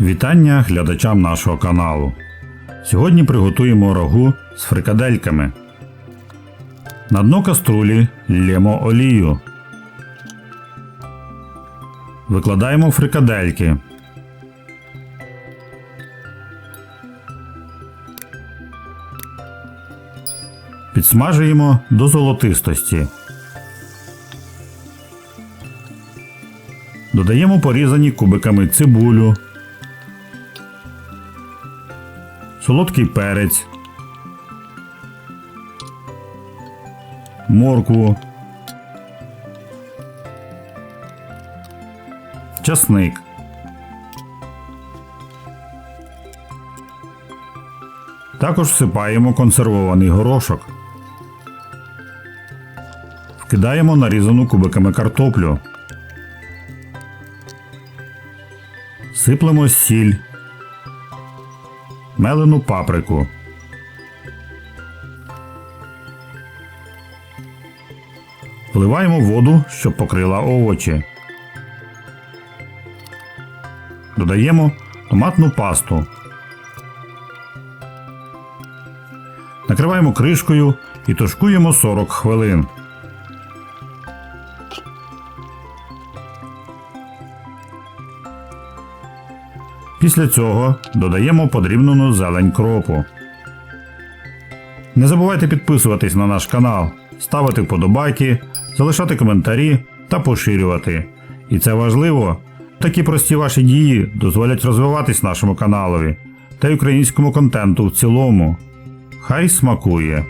Вітання глядачам нашого каналу. Сьогодні приготуємо рагу з фрикадельками. На дно каструлі лємо олію. Викладаємо фрикадельки. Підсмажуємо до золотистості. Додаємо порізані кубиками цибулю, солодкий перець, моркву, часник. Також всипаємо консервований горошок. Вкидаємо нарізану кубиками картоплю. Сиплемо сіль, мелену паприку. Вливаємо воду, щоб покрила овочі. Додаємо томатну пасту. Накриваємо кришкою і тушкуємо 40 хвилин. Після цього додаємо подрібнену зелень кропу. Не забувайте підписуватись на наш канал, ставити вподобайки, залишати коментарі та поширювати. І це важливо. Такі прості ваші дії дозволять розвиватись нашому каналові та й українському контенту в цілому. Хай смакує!